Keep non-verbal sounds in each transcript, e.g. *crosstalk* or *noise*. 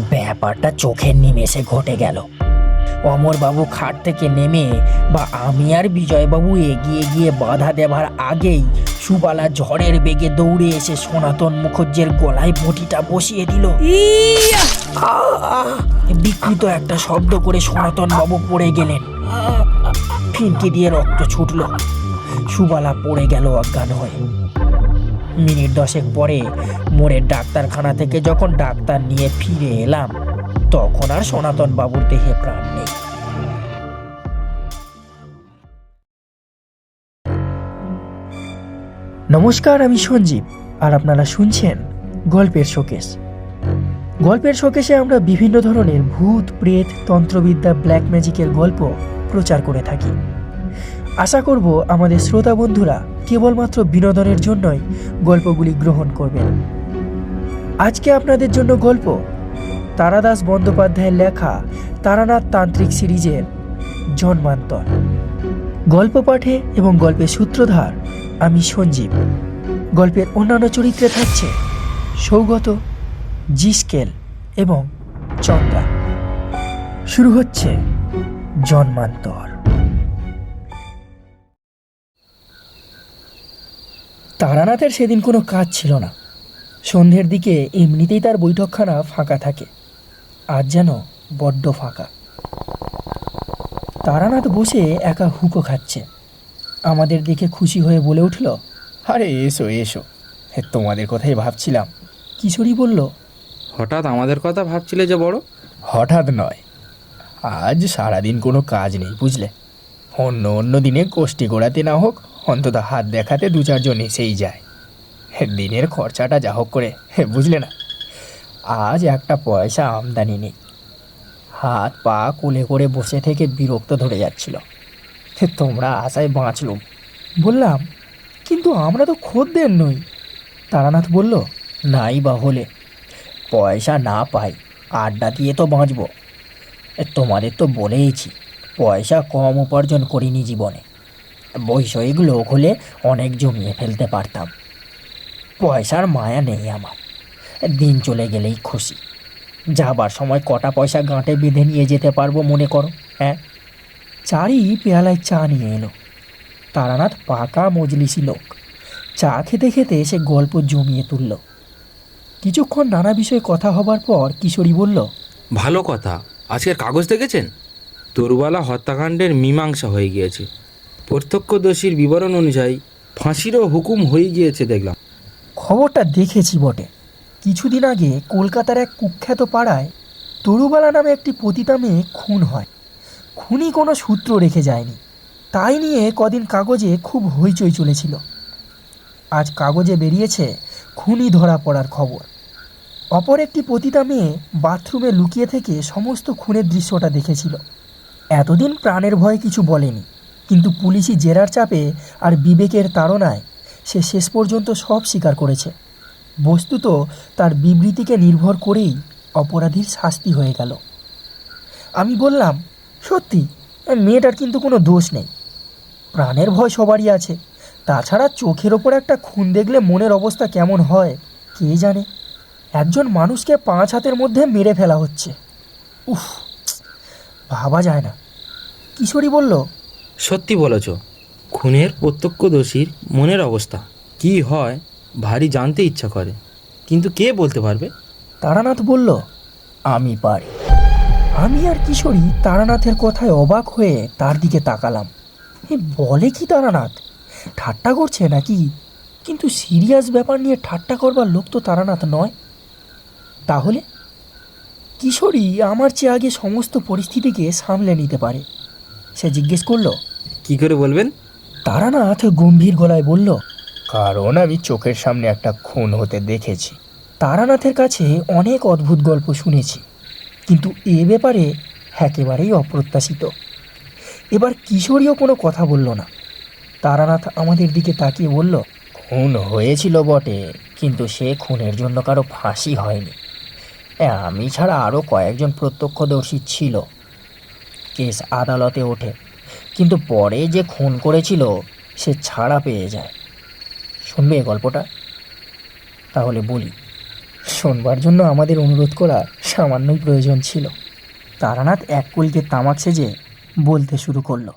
ব্যাপারটা চোখের নিমেষে ঘটে গেল। অমরবাবু খাট থেকে নেমে বা আমি আর বিজয়বাবু এগিয়ে গিয়ে বাধা দেবার আগেই সুবালা ঝড়ের বেগে দৌড়ে এসে সনাতন মুখর্জের গলায় বটিটা বসিয়ে দিল! বিকৃত একটা শব্দ করে সনাতন বাবু পড়ে গেলেন। ফিনকি দিয়ে রক্ত ছুটল। সুবালা পড়ে গেল অজ্ঞান হয়ে। মিনিট দশেক পরে মোড়ের ডাক্তারখানা থেকে যখন ডাক্তার নিয়ে ফিরে এলাম, তখন আর সনাতন বাবুর দেহে প্রাণ নেই। নমস্কার, আমি সঞ্জীব। আর আপনারা শুনছেন গল্পের শোকেস। গল্পের শোকেসে আমরা বিভিন্ন ধরনের ভূত, প্রেত, তন্ত্রবিদ্যা, ব্ল্যাক ম্যাজিকের গল্প প্রচার করে থাকি। আশা করব আমাদের শ্রোতা বন্ধুরা কেবলমাত্র বিনোদনের জন্যই গল্পগুলি গ্রহণ করবেন। আজকে আপনাদের জন্য গল্প তারাদাস বন্দ্যোপাধ্যায়ের লেখা তারানাথ তান্ত্রিক সিরিজের জন্মান্তর। গল্প পাঠে এবং গল্পের সূত্রধার আমি সঞ্জীব। গল্পের অন্যান্য চরিত্রে থাকছে সৌগত, জিস্কেল এবং চন্দ্রা। শুরু হচ্ছে জন্মান্তর। তারানাথের সেদিন কোনো কাজ ছিল না। সন্ধ্যের দিকে এমনিতেই তার বৈঠকখানা ফাঁকা থাকে। আজ যেন বড্ড ফাঁকা। তারানাথ বসে একা হুকো খাচ্ছে। আমাদের দেখে খুশি হয়ে বলে উঠল আরে এসো এসো। হে, তোমাদের কথাই ভাবছিলাম। কিশোরী বলল হঠাৎ আমাদের কথা ভাবছিলে যে বড়? হঠাৎ নয়। আজ সারাদিন কোনো কাজ নেই বুঝলে। অন্য অন্য দিনে কোষ্টি গোড়াতে না হোক অন্তত হাত দেখাতে দু চারজন এসেই যায়। দিনের খরচাটা যা হোক করে বুঝলে না? আজ একটা পয়সা আমদানি নেই। হাত পা কোলে করে বসে থেকে বিরক্ত ধরে যাচ্ছিল। তোমরা আশায় বাঁচলুম বললাম, কিন্তু আমরা তো খদ্দের নই। তারানাথ বলল, নাই বা হলে। পয়সা না পাই, আড্ডা দিয়ে তো বাঁচব। তোমাদের তো বলেইছি, পয়সা কম উপার্জন করিনি জীবনে। বৈষয়িক লোক হলে অনেক জমিয়ে ফেলতে পারতাম। পয়সার মায়া নেই আমার। দিন চলে গেলেই খুশি। যাবার সময় কটা পয়সা গাঁটে বেঁধে নিয়ে যেতে পারব মনে করো হ্যাঁ? চারি পেয়ালায় চা নিয়ে এলো। তারানাথ পাকা মজলিসি লোক। চা খেতে খেতে সে গল্প জমিয়ে তুলল। কিছুক্ষণ নানা বিষয়ে কথা হবার পর কিশোরী বলল, ভালো কথা। আজকের কাগজ দেখেছেন? তরুবালা হত্যাকাণ্ডের মীমাংসা হয়ে গিয়েছে। প্রত্যক্ষদর্শীর বিবরণ অনুযায়ী ফাঁসিরও হুকুম হয়ে গিয়েছে দেখলাম। খবরটা দেখেছি বটে। কিছুদিন আগে কলকাতার এক কুখ্যাত পাড়ায় তরুবালা নামে একটি পতিতা মেয়ে খুন হয়। খুনি কোনো সূত্র রেখে যায়নি। তাই নিয়ে কদিন কাগজে খুব হইচই চলেছিল। আজ কাগজে বেরিয়েছে খুনি ধরা পড়ার খবর। অপর একটি পতিতা মেয়ে বাথরুমে লুকিয়ে থেকে সমস্ত খুনের দৃশ্যটা দেখেছিল। এতদিন প্রাণের ভয়ে কিছু বলেনি। কিন্তু পুলিশি জেরার চাপে আর বিবেকের তাড়নায় সে শেষ পর্যন্ত সব স্বীকার করেছে। বস্তুত তার বিবৃতিকে নির্ভর করেই অপরাধীর শাস্তি হয়ে গেল। আমি বললাম, সত্যি, মেয়েটার কিন্তু কোনো দোষ নেই। প্রাণের ভয় সবারই আছে। তাছাড়া চোখের ওপর একটা খুন দেখলে মনের অবস্থা কেমন হয়, কে জানে? একজন মানুষকে পাঁচ হাতের মধ্যে মেরে ফেলা হচ্ছে। উফ, ভাবা যায় না। কিশোরী বলল সত্যি বলেছ, খুনের প্রত্যক্ষদর্শীর মনের অবস্থা। কি হয়, ভারী জানতে ইচ্ছা করে। কিন্তু কে বলতে পারবে? তারানাথ বলল, আমি পারি। আমি আর কিশোরী তারানাথের কথায় অবাক হয়ে তার দিকে তাকালাম। এ, বলে কি তারানাথ? ঠাট্টা করছে নাকি? কিন্তু সিরিয়াস ব্যাপার নিয়ে ঠাট্টা করবার লোক তো তারানাথ নয়। তাহলে? কিশোরী আমার চেয়ে আগে সমস্ত পরিস্থিতিকে সামলে নিতে পারে। সে জিজ্ঞেস করল কি করে বলবেন? তারানাথ গম্ভীর গলায় বলল কারণ আমি চোখের সামনে একটা খুন হতে দেখেছি। তারানাথের কাছে অনেক অদ্ভুত গল্প শুনেছি কিন্তু এ ব্যাপারে একেবারেই অপ্রত্যাশিত। এবার কিশোরীও কোনো কথা বলল না। তারানাথ আমাদের দিকে তাকিয়ে বলল খুন হয়েছিল বটে কিন্তু সে খুনের জন্য কারও ফাঁসি হয়নি। আমি ছাড়া আরও কয়েকজন প্রত্যক্ষদর্শী ছিল। কেস আদালতে ওঠে। কিন্তু পরে যে খুন করেছিল, সে ছাড়া পেয়ে যায়। শুনবে এ গল্পটা? তাহলে বলি, শোনবার জন্য আমাদের অনুরোধ করা সামান্যই প্রয়োজন ছিল। তারানাথ এক কুলকে তামাক সেজে বলতে শুরু করল,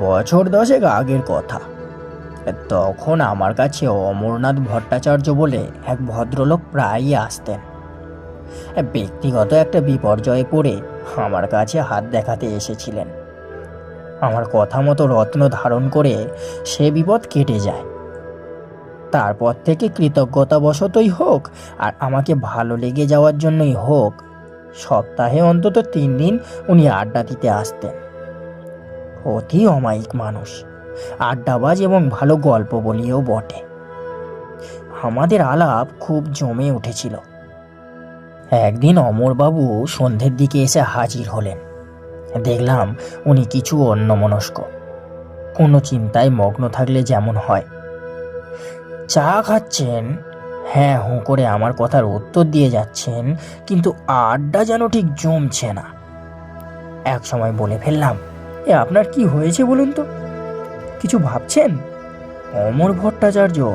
বছর দশেক আগের কথা। তখন আমার কাছে অমরনাথ ভট্টাচার্য বলে এক ভদ্রলোক প্রায়ই আসতেন। ব্যক্তিগত একটা বিপর্যয়ে পড়ে আমার কাছে হাত দেখাতে এসেছিলেন। আমার কথা মতো রত্ন ধারণ করে সে বিপদ কেটে যায়। তারপর থেকে কৃতজ্ঞতাবশতই হোক আর আমাকে ভালো লেগে যাওয়ার জন্যই হোক, সপ্তাহে অন্তত তিন দিন উনি আড্ডা দিতে আসতেন। অতি অমায়িক মানুষ, আড্ডাবাজ এবং ভালো গল্প বলিও বটে। আমাদের আলাপ খুব জমে উঠেছিল। একদিন অমরবাবু সন্ধ্যের দিকে এসে হাজির হলেন। দেখলাম উনি কিছু অন্যমনস্ক। কোনো চিন্তায় মগ্ন থাকলে যেমন হয়। চা খাচ্ছেন? হ্যাঁ হুঁ করে আমার কথার উত্তর দিয়ে যাচ্ছেন, কিন্তু আড্ডা যেন ঠিক জমছে না। এক সময় বলে ফেললাম, এ আপনার কি হয়েছে বলুন তো? কিছু ভাবছেন? অমর ভট্টাচার্য,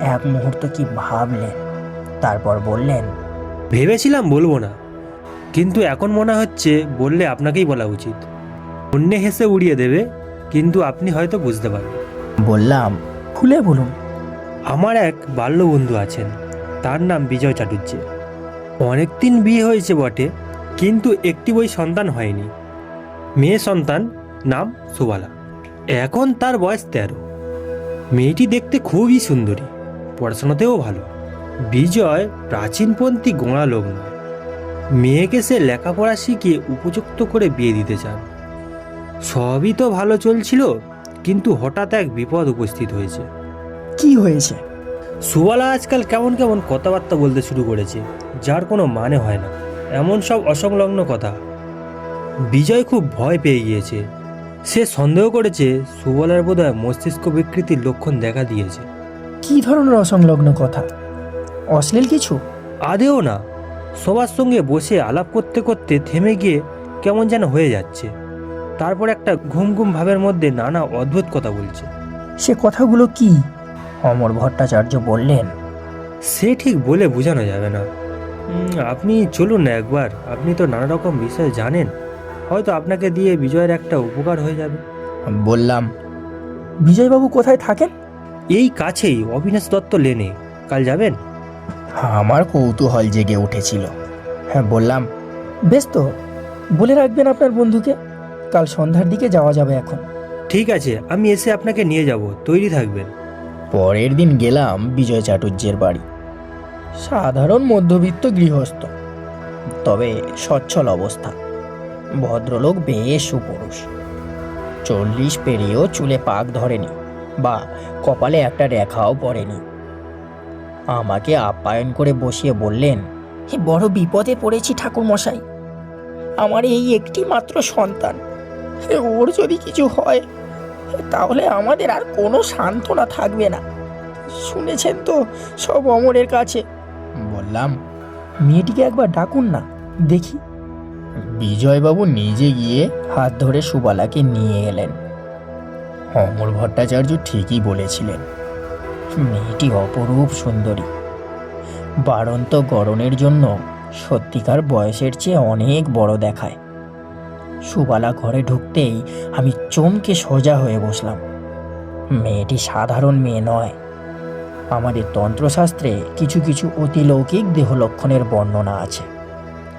এক মুহূর্ত কি ভাবলেন? তারপর বললেন ভেবেছিলাম বলব না। কিন্তু এখন মনে হচ্ছে বললে আপনাকেই বলা উচিত। অন্যে হেসে উড়িয়ে দেবে কিন্তু আপনি হয়তো বুঝতে পারবেন। বললাম খুলে বলুন। আমার এক বাল্যবন্ধু আছেন তার নাম বিজয় চাটুর্য অনেকদিন বিয়ে হয়েছে বটে কিন্তু একটি বই সন্তান হয়নি। মেয়ে সন্তান নাম সুবালা। এখন তার বয়স তেরো। মেয়েটি দেখতে খুবই সুন্দরী পড়াশোনাতেও ভালো। বিজয় প্রাচীনপন্থী গোঁড়া লোক নয় মেয়েকে সে লেখাপড়া শিখিয়ে উপযুক্ত করে বিয়ে দিতে চান। সবই তো ভালো চলছিল কিন্তু হঠাৎ এক বিপদ উপস্থিত হয়েছে। কি হয়েছে? সুবালা আজকাল কেমন কেমন কথাবার্তা বলতে শুরু করেছে যার কোনো মানে হয় না। এমন সব অসংলগ্ন কথা। বিজয় খুব ভয় পেয়ে গিয়েছে। সে সন্দেহ করেছে সুবলার বোধহয় মস্তিষ্ক বিকৃতির লক্ষণ দেখা দিয়েছে। কি ধরনের অসংলগ্ন কথা? অশ্লীল কিছু? আদেও না। সবার সঙ্গে বসে আলাপ করতে করতে থেমে গিয়ে কেমন যেন হয়ে যাচ্ছে। তারপর একটা ঘুম ঘুম ভাবের মধ্যে নানা অদ্ভুত কথা বলছে। সে কথাগুলো কি? অমর ভট্টাচার্য বললেন। সে ঠিক বলে বোঝানো যাবে না। আপনি চলুন না একবার। আপনি তো নানা রকম বিষয় জানেন। হয়তো আপনাকে দিয়ে বিজয়ের একটা উপকার হয়ে যাবে। বললাম বিজয়বাবু কোথায় থাকেন? এই কাছেই অবিনাশ দত্ত লেনে। কাল যাবেন? আমার কৌতূহল জেগে উঠেছিল। হ্যাঁ বললাম বেশ তো বলে রাখবেন আপনার বন্ধুকে কাল সন্ধ্যার দিকে যাওয়া যাবে এখন। ঠিক আছে আমি এসে আপনাকে নিয়ে যাব তৈরি থাকবেন। পরের দিন গেলাম বিজয় চাটুর্যের বাড়ি। সাধারণ মধ্যবিত্ত গৃহস্থ তবে সচ্ছল অবস্থা। ভদ্রলোক বেশ সুপুরুষ। চল্লিশ পেরিয়েও চুলে পাক ধরেনি বা কপালে একটা রেখাও পড়েনি। আমাকে আপ্যায়ন করে বসিয়ে বললেন "হে, বড় বিপদে পড়েছি ঠাকুর মশাই আমার এই একটি মাত্র সন্তান। ওর যদি কিছু হয় তাহলে আমাদের আর কোনো সান্ত্বনা থাকবে না। শুনেছেন তো সব অমরের কাছে? বললাম মেয়েটিকে একবার ডাকুন না দেখি। বিজয়বাবু নিজে গিয়ে হাত ধরে সুবালাকে নিয়ে এলেন। অমর ভট্টাচার্য ঠিকই বলেছিলেন। মেয়েটি অপরূপ সুন্দরী। বাড়ন্ত গরনের জন্য সত্যিকার বয়সের চেয়ে অনেক বড় দেখায়। সুবালা ঘরে ঢুকতেই আমি চমকে সোজা হয়ে বসলাম। মেয়েটি সাধারণ মেয়ে নয়। আমাদের তন্ত্রশাস্ত্রে কিছু কিছু অতিলৌকিক দেহলক্ষণের বর্ণনা আছে।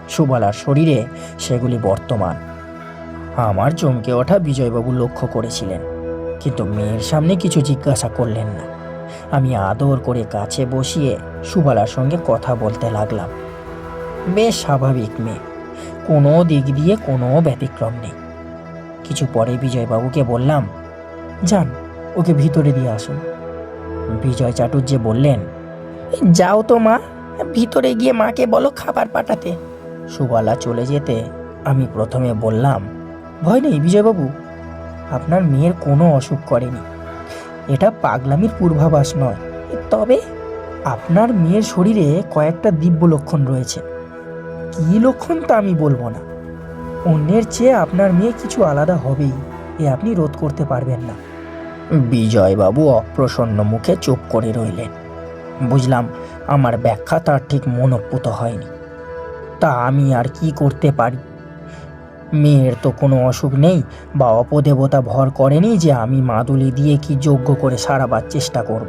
সুবালার শরীরে সেগুলি বর্তমান। আমার চমকে ওঠা বিজয়বাবু লক্ষ্য করেছিলেন, কিন্তু মেয়ের সামনে কিছু জিজ্ঞাসা করলেন না। আমি আদর করে কাছে বসিয়ে সুবালার সঙ্গে কথা বলতে লাগলাম। বেশ স্বাভাবিক মেয়ে। কোনো দিক দিয়ে কোনো ব্যতিক্রম নেই। কিছু পরে বিজয়বাবুকে বললাম, যান, ওকে ভিতরে দিয়ে আসুন। বিজয় চাটুর্যে বললেন, যাও তো মা, ভিতরে গিয়ে মাকে বলো খাবার পাঠাতে। সুবালা চলে যেতে আমি প্রথমে বললাম, ভয় নেই বিজয়বাবু, আপনার মেয়ের কোনো অসুখ করেনি। এটা পাগলামির পূর্বাভাস নয়। তবে আপনার মেয়ের শরীরে কয়েকটা দিব্য লক্ষণ রয়েছে। কী লক্ষণ তা আমি বলব না। অন্যের চেয়ে আপনার মেয়ে কিছু আলাদা হবেই, এ আপনি রোধ করতে পারবেন না। বিজয়বাবু অপ্রসন্ন মুখে চুপ করে রইলেন। বুঝলাম, আমার ব্যাখ্যা তার ঠিক মনোপুত হয়নি। তা আমি আর কি করতে পারি? মেয়ের তো কোনো অসুখ নেই, বা অপদেবতা ভর করেনি যে আমি মাদুলি দিয়ে কি যোগ্য করে সারাবার চেষ্টা করব।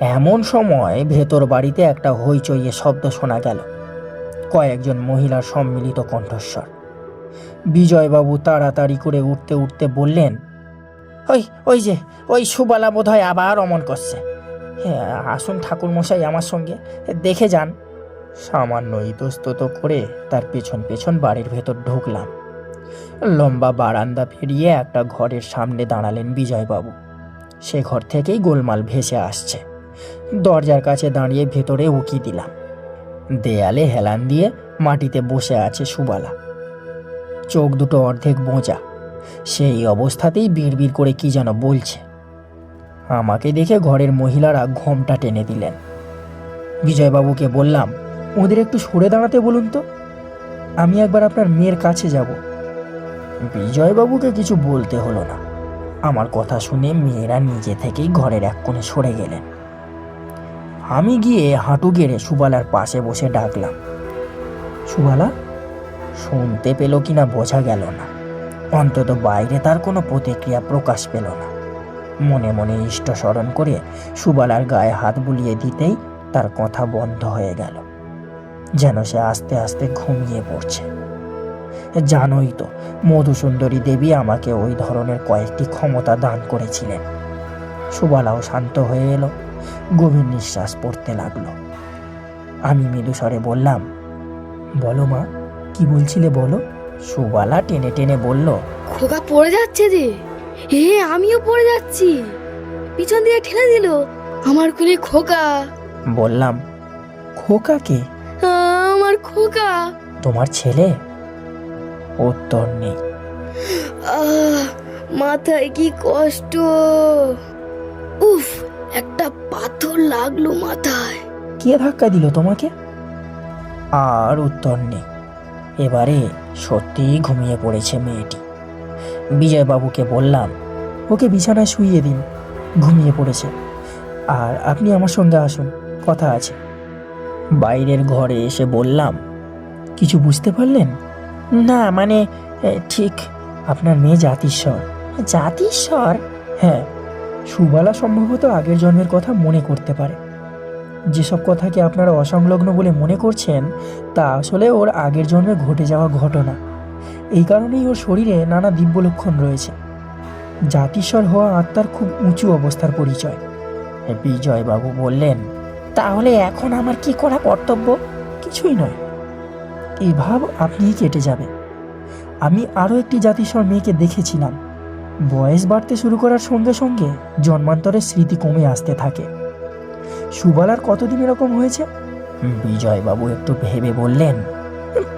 এমন সময় ভেতর বাড়িতে একটা হইচইয়ে শব্দ শোনা গেল। কয়েকজন মহিলার সম্মিলিত কণ্ঠস্বর। বিজয়বাবু তাড়াতাড়ি করে উঠতে উঠতে বললেন, ওই ওই যে, ওই সুবালা বোধ হয় আবার অমন করছে। হ্যাঁ আসুন ঠাকুরমশাই আমার সঙ্গে, দেখে যান। সামান্য ইতস্তত করে তার পেছন পেছন বাড়ির ভেতর ঢুকলাম। লম্বা বারান্দা পেরিয়ে একটা ঘরের সামনে দাঁড়ালেন বিজয়বাবু। সে ঘর থেকেই গোলমাল ভেসে আসছে। দরজার কাছে দাঁড়িয়ে ভেতরে উকি দিলাম। দেয়ালে হেলান দিয়ে মাটিতে বসে আছে সুবালা। চোখ দুটো অর্ধেক বোঁজা সেই অবস্থাতেই বিড়বিড় করে কি যেন বলছে। আমাকে দেখে ঘরের মহিলারা ঘোমটা টেনে দিলেন। বিজয়বাবুকে বললাম ওদের একটু সরে দাঁড়াতে বলুন তো। আমি একবার আপনার মেয়ের কাছে যাব। বিজয়বাবুকে কিছু বলতে হলো না। আমার কথা শুনে মেয়েরা নিজে থেকেই ঘরের এক কোণে সরে গেলেন। আমি গিয়ে হাঁটু গেড়ে সুবালার পাশে বসে ডাকলাম। সুবালা, শুনতে পেল কিনা বোঝা গেল না। অন্তত বাইরে তার কোনো প্রতিক্রিয়া প্রকাশ পেল না। মনে মনে ইষ্ট স্মরণ করে সুবালার গায়ে হাত বুলিয়ে দিতেই তার কথা বন্ধ হয়ে গেল। যেন সে আস্তে আস্তে ঘুমিয়ে পড়ছে। জানোই তো মধুসুন্দরী দেবী আমাকে ওই ধরনের কয়েকটি ক্ষমতা দান করেছিলেন। সুবালাও শান্ত হয়ে এলো গভীর নিঃশ্বাস পড়তে লাগল। আমি মৃদুস্বরে বললাম বলো মা কি বলছিলে বলো? সুবালা টেনে টেনে বলল খোকা পড়ে যাচ্ছে যে হে আমিও পড়ে যাচ্ছি। পিছন দিয়ে ঠেলে দিল আমার কোলে খোকা। বললাম খোকাকে আমার খোকা। তোমার ছেলে? উত্তর নেই। আহ মাথায় কি কষ্ট? উফ একটা পাথর লাগল মাথায়। কে ধাক্কা দিল তোমাকে? আর উত্তর নেই। এবারে সত্যিই ঘুমিয়ে পড়েছে মেয়েটি। বিজয়বাবুকে বললাম ওকে বিছানায় শুইয়ে দিন। ঘুমিয়ে পড়েছে। আর আপনি আমার সঙ্গে আসুন কথা আছে। বাইরের ঘরে এসে বললাম, কিছু বুঝতে পারলেন? না মানে ঠিক, আপনার মেয়ে জাতিস্বর। জাতিস্বর? হ্যাঁ সুবালা সম্ভবত আগের জন্মের কথা মনে করতে পারে। যেসব কথাকে আপনারা অসংলগ্ন বলে মনে করছেন, তা আসলে ওর আগের জন্মে ঘটে যাওয়া ঘটনা। এই কারণেই ওর শরীরে নানা দিব্য লক্ষণ রয়েছে। জাতিস্বর হওয়া আত্মার খুব উঁচু অবস্থার পরিচয়। বিজয়বাবু বললেন তাহলে এখন আমার কি করা কর্তব্য? কিছুই নয়। এই ভাব আপনিই কেটে যাবে আমি আরও একটি জাতিস্বর মেয়েকে দেখেছিলাম। বয়স বাড়তে শুরু করার সঙ্গে সঙ্গে জন্মান্তরের স্মৃতি কমে আসতে থাকে। সুবালার কতদিন এরকম হয়েছে? বিজয়বাবু একটু ভেবে বললেন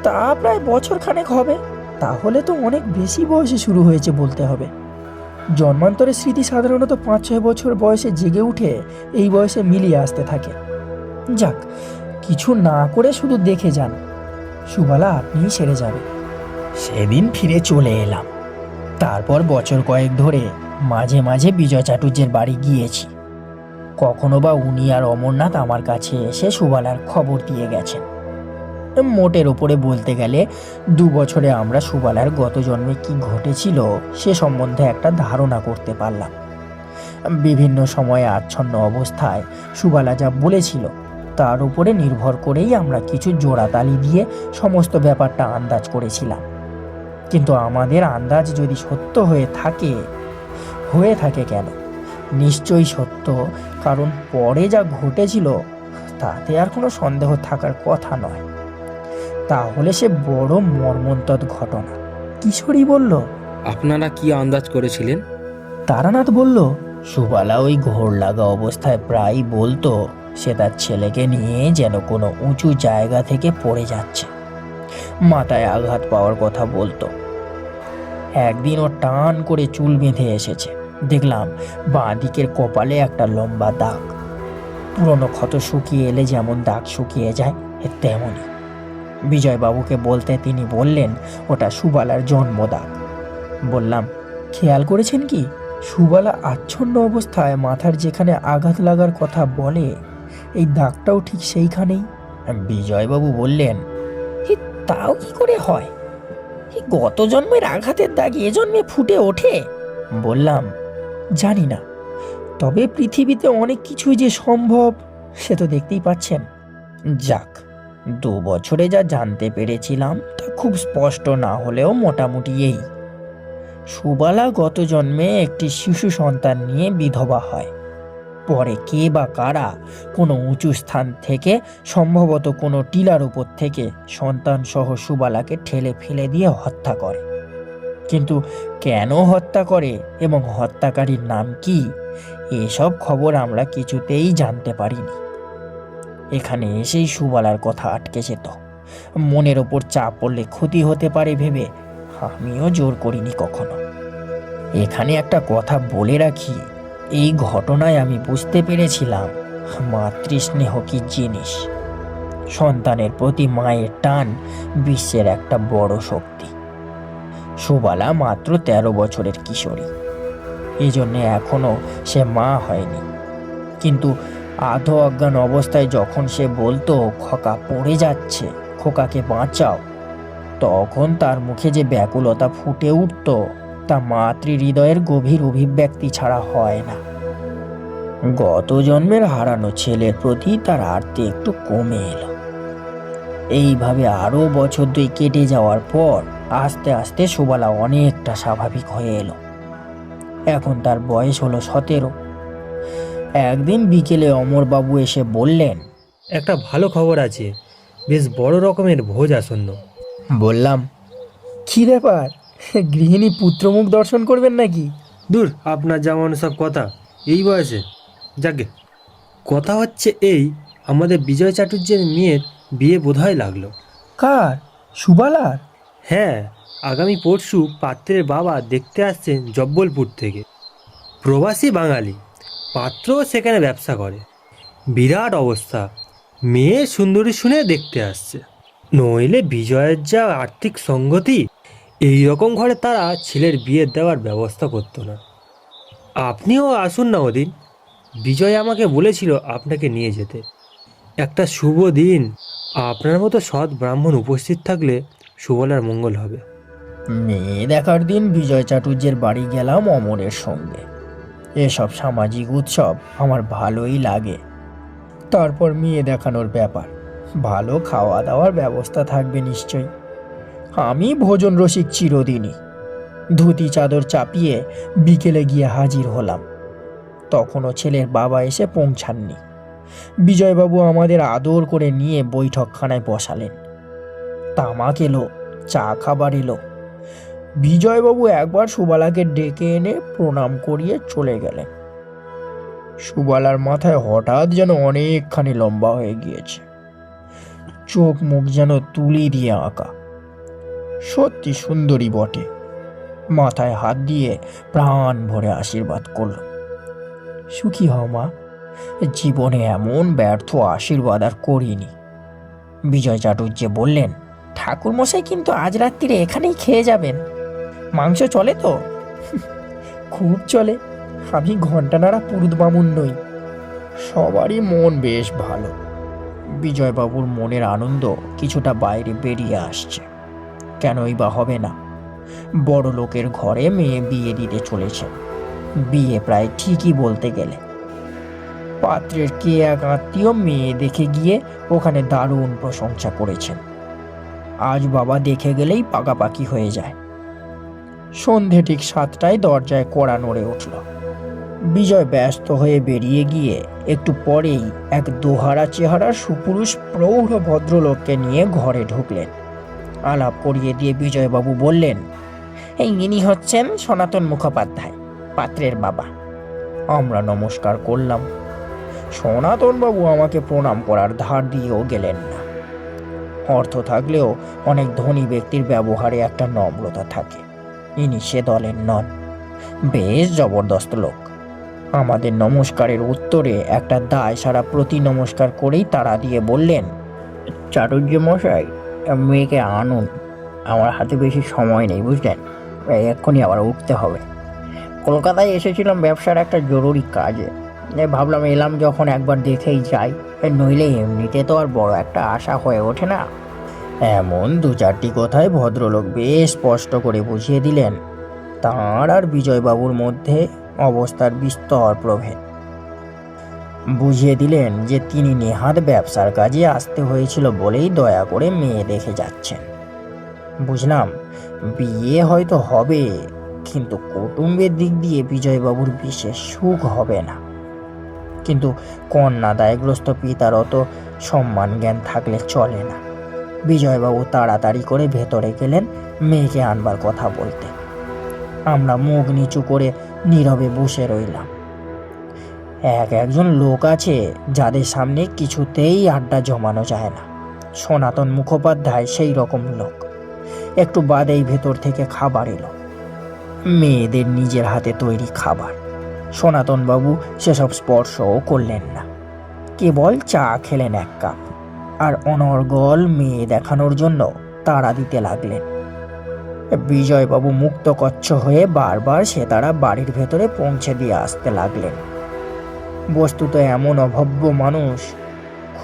তা প্রায় বছর খানেক হবে। তাহলে তো অনেক বেশি বয়সে শুরু হয়েছে বলতে হবে। জন্মান্তরের স্মৃতি সাধারণত পাঁচ ছয় বছর বয়সে জেগে উঠে এই বয়সে মিলিয়ে আসতে থাকে। যাক, কিছু না করে শুধু দেখে যান। সুবালা আপনিই সেরে যাবে সেদিন ফিরে চলে এলাম। তারপর বছর কয়েক ধরে মাঝে মাঝে বিজয় চাটুর্যের বাড়ি গিয়েছি। কখনো বা উনি আর অমরনাথ আমার কাছে এসে সুবালার খবর দিয়ে গেছেন। মোটের ওপরে বলতে গেলে দু বছরে আমরা সুবালার গত জন্মে কি ঘটেছিল সে সম্বন্ধে একটা ধারণা করতে পারলাম। বিভিন্ন সময়ে আচ্ছন্ন অবস্থায় সুবালা যা বলেছিল তার উপরে নির্ভর করেই আমরা কিছু জোড়াতালি দিয়ে সমস্ত ব্যাপারটা আন্দাজ করেছিলাম। কিন্তু আমাদের আন্দাজ যদি সত্য হয়ে থাকে হয়ে থাকে কেন? নিশ্চয়ই সত্য কারণ পরে যা ঘটেছিল তাতে আর কোনো সন্দেহ থাকার কথা নয়। তাহলে সে বড় মর্মন্তদ ঘটনা। কিশোরী বলল আপনারা কি আন্দাজ করেছিলেন? তারানাথ বলল সুবালা ওই ঘোর লাগা অবস্থায় প্রায়ই বলতো সে তার ছেলেকে নিয়ে যেন কোনো উঁচু জায়গা থেকে পড়ে যাচ্ছে। মাথায় আঘাত পাওয়ার কথা বলতো। একদিন ও টান করে চুল বেঁধে এসেছে। দেখলাম বাঁ দিকের কপালে একটা লম্বা দাগ। পুরনো ক্ষত শুকিয়ে এলে যেমন দাগ শুকিয়ে যায় তেমনই। বিজয়বাবুকে বলতে তিনি বললেন, ওটা সুবালার জন্মদাগ বললাম, খেয়াল করেছেন কি? সুবালা আচ্ছন্ন অবস্থায় মাথার যেখানে আঘাত লাগার কথা বলে এই দাগটাও ঠিক সেইখানেই। বিজয়বাবু বললেন "এ, তাও কি করে হয়? গত জন্মের আঘাতের দাগ এ জন্মে ফুটে ওঠে। বললাম জানি না তবে পৃথিবীতে অনেক কিছুই যে সম্ভব সে তো দেখতেই পাচ্ছেন। যাক দু বছরে যা জানতে পেরেছিলাম তা খুব স্পষ্ট না হলেও মোটামুটি এই। সুবালা গত জন্মে একটি শিশু সন্তান নিয়ে বিধবা হয়। পরে কে বা কারা কোনো উঁচু স্থান থেকে, সম্ভবত কোনো টিলার উপর থেকে সন্তান সহ সুবালাকে ঠেলে ফেলে দিয়ে হত্যা করে। কিন্তু কেন হত্যা করে এবং হত্যাকারীর নাম কি? এসব খবর আমরা কিছুতেই জানতে পারিনি। এখানে এসেই সুবালার কথা আটকে যেত। মনের ওপর চাপ পড়লে ক্ষতি হতে পারে ভেবে আমিও জোর করিনি কখনো। এখানে একটা কথা বলে রাখি এই ঘটনায় আমি বুঝতে পেরেছিলাম মাতৃস্নেহ কি জিনিস। সন্তানের প্রতি মায়ের টান বিশ্বের একটা বড় শক্তি। সুবালা মাত্র তেরো বছরের কিশোরী। এই জন্যে এখনও সে মা হয়নি। কিন্তু আধো অজ্ঞান অবস্থায় যখন সে বলতো, খোকা পড়ে যাচ্ছে, খোকাকে বাঁচাও, তখন তার মুখে যে ব্যাকুলতা ফুটে উঠত তা মাতৃ হৃদয়ের গভীর অভিব্যক্তি ছাড়া হয় না। গত জন্মের হারানো ছেলের প্রতি তার আরতি একটু কমে এলো। এইভাবে আরও বছর দুই কেটে যাওয়ার পর আস্তে আস্তে সুবালা অনেকটা স্বাভাবিক হয়ে এলো। এখন তার বয়স হলো সতেরো। একদিন বিকেলে অমরবাবু এসে বললেন একটা ভালো খবর আছে বেশ বড় রকমের ভোজ আসন্ন। বললাম কি ব্যাপার? *laughs* গৃহিণী পুত্রমুখ দর্শন করবেন নাকি? দূর আপনার যেমন সব কথা এই বয়সে। যাকে কথা হচ্ছে এই আমাদের বিজয় চাটুর্যের মেয়ের বিয়ে বোধহয় লাগল। কার? সুবালার? হ্যাঁ আগামী পরশু পাত্রের বাবা দেখতে আসছেন জব্বলপুর থেকে। প্রবাসী বাঙালি পাত্রও সেখানে ব্যবসা করে। বিরাট অবস্থা। মেয়ে সুন্দরী শুনে দেখতে আসছে। নইলে বিজয়ের যা আর্থিক সঙ্গতি এই রকম ঘরে তারা ছেলের বিয়ে দেওয়ার ব্যবস্থা করতো না। আপনিও আসুন না ওদিন। বিজয় আমাকে বলেছিল আপনাকে নিয়ে যেতে। একটা শুভ দিন। আপনার মতো সৎ ব্রাহ্মণ উপস্থিত থাকলে সুবলার মঙ্গল হবে। মেয়ে দেখার দিন বিজয় চাটুর্যের বাড়ি গেলাম অমরের সঙ্গে। এসব সামাজিক উৎসব আমার ভালোই লাগে। তারপর মেয়ে দেখানোর ব্যাপার। ভালো খাওয়া দাওয়ার ব্যবস্থা থাকবে নিশ্চয়ই। আমি ভোজন রসিক চিরদিনই। ধুতি চাদর চাপিয়ে বিকেলে গিয়ে হাজির হলাম। তখনও ছেলের বাবা এসে পৌঁছাননি। বিজয়বাবু আমাদের আদর করে নিয়ে বৈঠকখানায় বসালেন। তামাক এলো, চা খাবার এলো। বিজয়বাবু একবার সুবালাকে ডেকে এনে প্রণাম করিয়ে চলে গেলেন। সুবালার মাথায় হঠাৎ যেন অনেকখানি লম্বা হয়ে গিয়েছে। চোখ মুখ যেন তুলি দিয়ে আঁকা। সত্যি সুন্দরী বটে। মাথায় হাত দিয়ে প্রাণ ভরে আশীর্বাদ করল। সুখী হও মা, জীবনে এমন ব্যর্থ আশীর্বাদ আর করিনি। বিজয় চাটুর্য বললেন, ঠাকুরমশাই কিন্তু আজ রাত্রিরে এখানেই খেয়ে যাবেন। মাংস চলে তো? *laughs* খুব চলে। আমি ঘণ্টা নাড়া পুরুত বামুন নই। সবারই মন বেশ ভালো। বিজয়বাবুর মনের আনন্দ কিছুটা বাইরে বেরিয়ে আসছে। কেনই বা হবে না। বড় লোকের ঘরে মেয়ে বিয়ে দিতে চলেছে। বিয়ে প্রায় ঠিকই বলতে গেলে। পাত্রের কে এক আত্মীয় মেয়ে দেখে গিয়ে ওখানে দারুণ প্রশংসা করেছেন। আজ বাবা দেখে গেলেই পাকাপাকি হয়ে যায়। সন্ধে ঠিক সাতটায় দরজায় কড়া নড়ে উঠল। বিজয় ব্যস্ত হয়ে বেরিয়ে গিয়ে একটু পরেই এক দোহারা চেহারার সুপুরুষ প্রৌঢ় ভদ্রলোককে নিয়ে ঘরে ঢুকলেন। আলাপ করিয়ে দিয়ে বিজয়বাবু বললেন, এই ইনি হচ্ছেন সনাতন মুখোপাধ্যায়, পাত্রের বাবা। আমরা নমস্কার করলাম। সনাতনবাবু আমাকে প্রণাম করার ধার দিয়েও গেলেন না। অর্থ থাকলেও অনেক ধনী ব্যক্তির ব্যবহারে একটা নম্রতা থাকে। ইনি সে দলের নন। বেশ জবরদস্ত লোক। আমাদের নমস্কারের উত্তরে একটা দায় সারা প্রতি নমস্কার করেই তারা দিয়ে বললেন চাটুর্য মশাই মেয়েকে আনুন। আমার হাতে বেশি সময় নেই, বুঝলেন? এক্ষুনি আবার উঠতে হবে। কলকাতায় এসেছিলাম ব্যবসার একটা জরুরি কাজে। ভাবলাম এলাম যখন একবার দেখেই যাই। নইলে এমনিতে তো আর বড় একটা আশা হয়ে ওঠে না। এমন দু চারটি কথায় ভদ্রলোক বেশ স্পষ্ট করে বুঝিয়ে দিলেন। তাঁর আর বিজয়বাবুর মধ্যে অবস্থার বিস্তর প্রভেদ। বুঝিয়ে দিলেন যে তিনি নেহাত ব্যবসার কাজে আসতে হয়েছিল বলেই দয়া করে মেয়ে দেখে যাচ্ছেন। বুঝলাম, বিয়ে হয়তো হবে, কিন্তু কুটুম্বের দিক দিয়ে বিজয়বাবুর বিশেষ সুখ হবে না। কিন্তু কন্যা দায়গ্রস্ত পিতার অত সম্মান জ্ঞান থাকলে চলে না। বিজয়বাবু তাড়াতাড়ি করে ভেতরে গেলেন মেয়েকে আনবার কথা বলতে। আমরা মুখ নিচু করে নীরবে বসে রইলাম। এক একজন লোক আছে যাদের সামনে কিছুতেই আড্ডা জমানো যায় না। সনাতন মুখোপাধ্যায় সেই রকম লোক। একটু বাদেই ভেতর থেকে খাবার এলো। মেয়েদের নিজের হাতে তৈরি খাবার। সনাতনবাবু সেসব স্পর্শও করলেন না। কেবল চা খেলেন এক কাপ আর অনর্গল মেয়ে দেখানোর জন্য তাড়া দিতে লাগলেন। বিজয়বাবু মুক্ত কচ্ছ হয়ে বারবার সে তারা বাড়ির ভেতরে পৌঁছে দিয়ে আসতে লাগলেন। বস্তুত এমন অভব্য মানুষ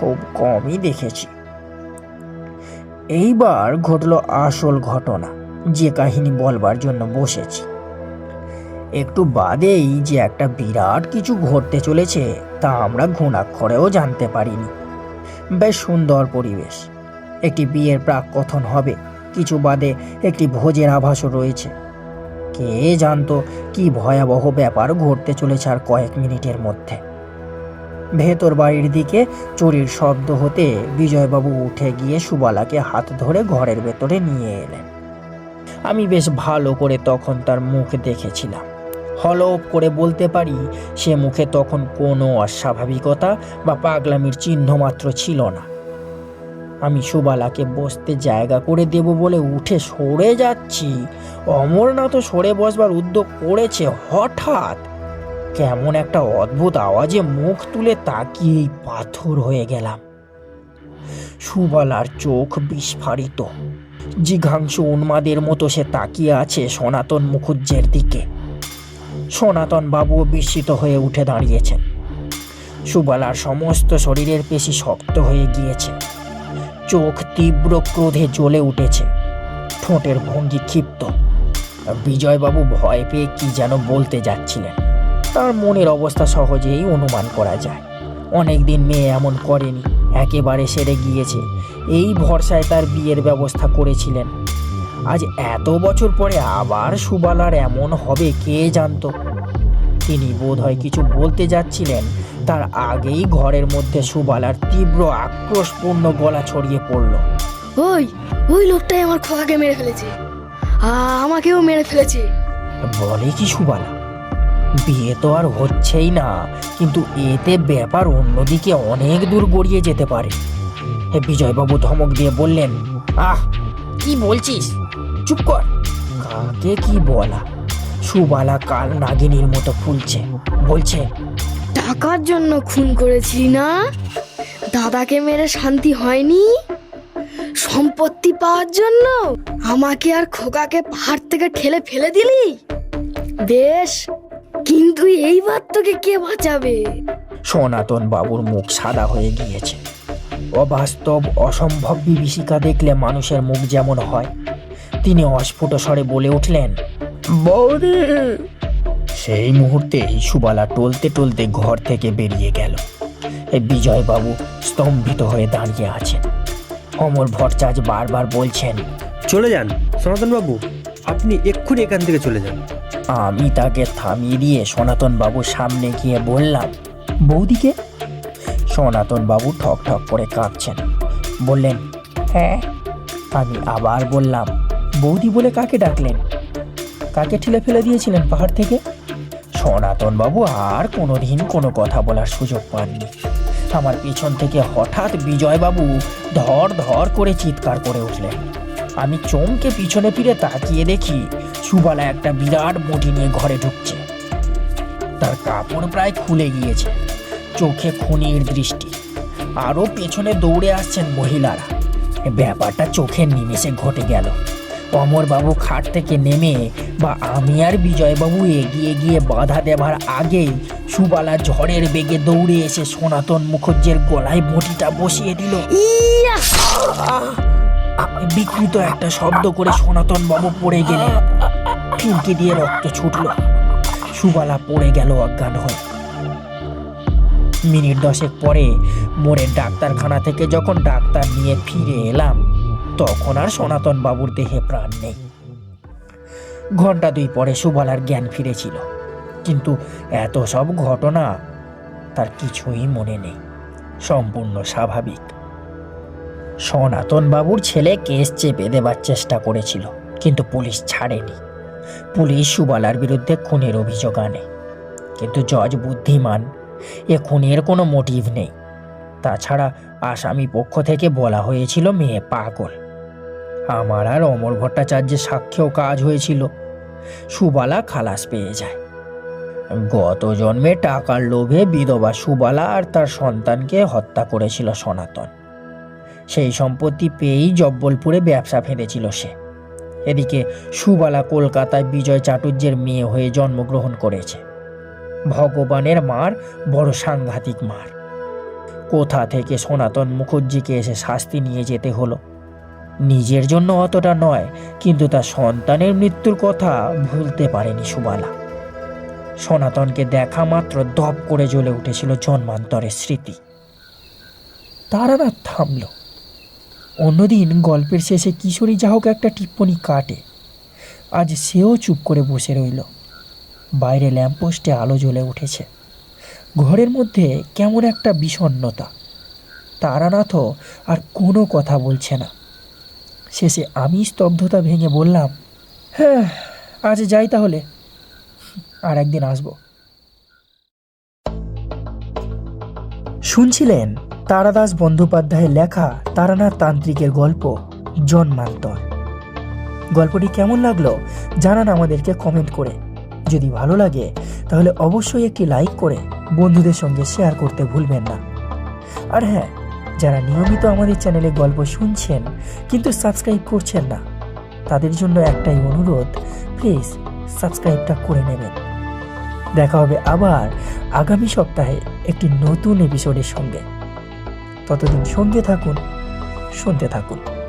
খুব কমই দেখেছি। এইবার ঘটল আসল ঘটনা, যে কাহিনী বলবার জন্য বসেছি। একটু বাদেই যে একটা বিরাট কিছু ঘটতে চলেছে, তা আমরা ঘুণাক্ষরেও জানতে পারিনি। বেশ সুন্দর পরিবেশ। একটি বিয়ের প্রাক কথন হবে, কিছু বাদে একটি ভোজের আভাসও রয়েছে। কে জানতো কি ভয়াবহ ব্যাপার ঘটতে চলেছে আর কয়েক মিনিটের মধ্যে। ভেতর বাড়ির দিকে চুরির শব্দ হতে বিজয়বাবু উঠে গিয়ে সুবালাকে হাত ধরে ঘরের ভেতরে নিয়ে এলেন। আমি বেশ ভালো করে তখন তার মুখ দেখেছিলাম। হলপ করে বলতে পারি, সে মুখে তখন কোনো অস্বাভাবিকতা বা পাগলামির চিহ্ন মাত্র ছিল না। আমি সুবালাকে বসতে জায়গা করে দেব বলে উঠে সরে যাচ্ছি। অমরনাথও সরে বসবার উদ্যোগ করেছে হঠাৎ। কেমন একটা অদ্ভুত আওয়াজে মুখ তুলে তাকিয়েই পাথর হয়ে গেলাম। সুবালার চোখ বিস্ফারিত। জিঘাংসু উন্মাদের মতো সে তাকিয়ে আছে সনাতন মুখুজ্জের দিকে। সনাতন বাবুও বিস্মিত হয়ে উঠে দাঁড়িয়েছেন। সুবালার সমস্ত শরীরের পেশি শক্ত হয়ে গিয়েছে। চোখ তীব্র ক্রোধে জ্বলে উঠেছে। ঠোঁটের ভঙ্গি ক্ষিপ্ত। বিজয়বাবু ভয় পেয়ে কি যেন বলতে যাচ্ছিলেন। তার মনের অবস্থা সহজেই অনুমান করা যায়। অনেক দিন মেয়ে এমন করেনি একেবারে সেরে গিয়েছে। এই ভরসায় তার বিয়ের ব্যবস্থা করেছিলেন। আজ এত বছর পরে আবার সুবালার এমন হবে কে জানতো? তিনি বোধহয় কিছু বলতে যাচ্ছিলেন। তার আগেই ঘরের মধ্যে সুবালার তীব্র আক্রোশপূর্ণ গলা ছড়িয়ে পড়ল। ওই ওই লোকটাই আমার খোকাকে মেরে ফেলেছে। আ- আমাকেও মেরে ফেলেছে। বলে কি সুবালা? বিয়ে তো আর হচ্ছেই না। কিন্তু এতে ব্যাপার অন্যদিকে অনেক দূর গড়িয়ে যেতে পারে। বিজয়বাবু ধমক দিয়ে বললেন, আহ, কি বলছিস? চুপ কর। কাকে কি বলা? সুবালা কাল নাগিনীর মতো ফুলছে। বলছে টাকার জন্য খুন করেছিলি না? দাদাকে মেরে শান্তি হয়নি? সম্পত্তি পাওয়ার জন্য আমাকে আর খোকাকে পাহাড় থেকে ঠেলে ফেলে দিলি? বেশ কিন্তু এইবার তোকে কে বাঁচাবে? সনাতন বাবুর মুখ সাদা হয়ে গিয়েছে। অবাস্তব অসম্ভব বিভীষিকা দেখলে মানুষের মুখ যেমন হয়। তিনি অস্ফুট স্বরে বলে উঠলেন বৌদি! সেই মুহূর্তেই সুবালা টলতে টলতে ঘর থেকে বেরিয়ে গেল। এই বিজয়বাবু স্তম্ভিত হয়ে দাঁড়িয়ে আছেন। অমর ভট্টাচার্য বারবার বলছেন চলে যান সনাতনবাবু। আপনি এক্ষুনি এখান থেকে চলে যান। আমি তাকে থামিয়ে দিয়ে সনাতন বাবুর সামনে গিয়ে বললাম, বৌদিকে? সনাতন বাবু ঠক ঠক করে কাঁপছেন বললেন হ্যাঁ। আমি আবার বললাম, বৌদি বলে কাকে ডাকলেন? কাকে ঠেলে ফেলে দিয়েছিলেন পাহাড় থেকে? সনাতন বাবু আর কোনোদিন কোনো কথা বলার সুযোগ পাননি। আমার পিছন থেকে হঠাৎ বিজয়বাবু ধর ধর করে চিৎকার করে উঠলেন। আমি চমকে পিছনে ফিরে তাকিয়ে দেখি সুবালা একটা বিরাট মুঠি নিয়ে ঘরে ঢুকছে। তার কাপড় প্রায় খুলে গিয়েছে। চোখে খুনির দৃষ্টি। আরও পেছনে দৌড়ে আসছেন মহিলারা। ব্যাপারটা চোখের নিমেষে ঘটে গেল। অমরবাবু খাট থেকে নেমে বা আমি আর বিজয়বাবু এগিয়ে গিয়ে বাধা দেবার আগেই সুবালা ঝড়ের বেগে দৌড়ে এসে সনাতন মুখর্জের গলায় বটিটা বসিয়ে দিল। ইয়া! বিকৃত একটা শব্দ করে সনাতন বাবু পড়ে গেলেন। ফিনকি দিয়ে রক্ত ছুটল। সুবালা পড়ে গেল অজ্ঞান হয়ে। মিনিট দশেক পরে মোড়ের ডাক্তারখানা থেকে যখন ডাক্তার নিয়ে ফিরে এলাম, তখন আর সনাতন বাবুর দেহে প্রাণ নেই। ঘণ্টা দুই পরে সুবালার জ্ঞান ফিরেছিল। কিন্তু এত সব ঘটনা তার কিছুই মনে নেই। সম্পূর্ণ স্বাভাবিক। সনাতন বাবুর ছেলে কেস চেপে দেবার চেষ্টা করেছিল, কিন্তু পুলিশ ছাড়েনি। পুলিশ সুবালার বিরুদ্ধে খুনের অভিযোগ আনে, কিন্তু জজ বুদ্ধিমান, এ খুনের কোনো মোটিভ নেই। তাছাড়া আসামি পক্ষ থেকে বলা হয়েছিল মেয়ে পাগল। আমার আর অমর ভট্টাচার্যের সাক্ষ্যেও কাজ হয়েছিল। সুবালা খালাস পেয়ে যায়। গত জন্মে টাকার লোভে বিধবা সুবালা আর তার সন্তানকে হত্যা করেছিল সনাতন। সেই সম্পত্তি পেয়েই জব্বলপুরে ব্যবসা ফেঁদেছিল সে। এদিকে সুবালা কলকাতায় বিজয় চাটুর্যের মেয়ে হয়ে জন্মগ্রহণ করেছে। ভগবানের মার বড় সাংঘাতিক মার। কোথা থেকে সনাতন মুখর্জিকে এসে শাস্তি নিয়ে যেতে হলো? নিজের জন্য অতটা নয়, কিন্তু তার সন্তানের মৃত্যুর কথা ভুলতে পারেনি সুবালা। সনাতনকে দেখা মাত্র দপ করে জ্বলে উঠেছিল জন্মান্তরের স্মৃতি। তারানাথ থামল। অন্যদিন গল্পের শেষে কিশোরী যা হোক একটা টিপ্পনি কাটে। আজ সেও চুপ করে বসে রইল। বাইরে ল্যাম্পপোস্টে আলো জ্বলে উঠেছে। ঘরের মধ্যে কেমন একটা বিষণ্ণতা। তারানাথও আর কোনো কথা বলছে না। শেষে আমি স্তব্ধতা ভেঙে বললাম হ্যাঁ আজ যাই তাহলে। আর একদিন আসব। শুনছিলেন তারাদাস বন্দ্যোপাধ্যায়ের লেখা তারানাথ তান্ত্রিকের গল্প, জন্মান্তর। গল্পটি কেমন লাগল জানান আমাদেরকে কমেন্ট করে। যদি ভালো লাগে, তাহলে অবশ্যই একটি লাইক করে বন্ধুদের সঙ্গে শেয়ার করতে ভুলবেন না। আর হ্যাঁ যারা নিয়মিত আমাদের চ্যানেলে গল্প শুনছেন, কিন্তু সাবস্ক্রাইব করছেন না, তাদের জন্য একটাই অনুরোধ প্লিজ সাবস্ক্রাইবটা করে নেবেন। দেখা হবে আবার আগামী সপ্তাহে একটি নতুন এপিসোডের সঙ্গে। ততদিন সঙ্গে থাকুন শুনতে থাকুন।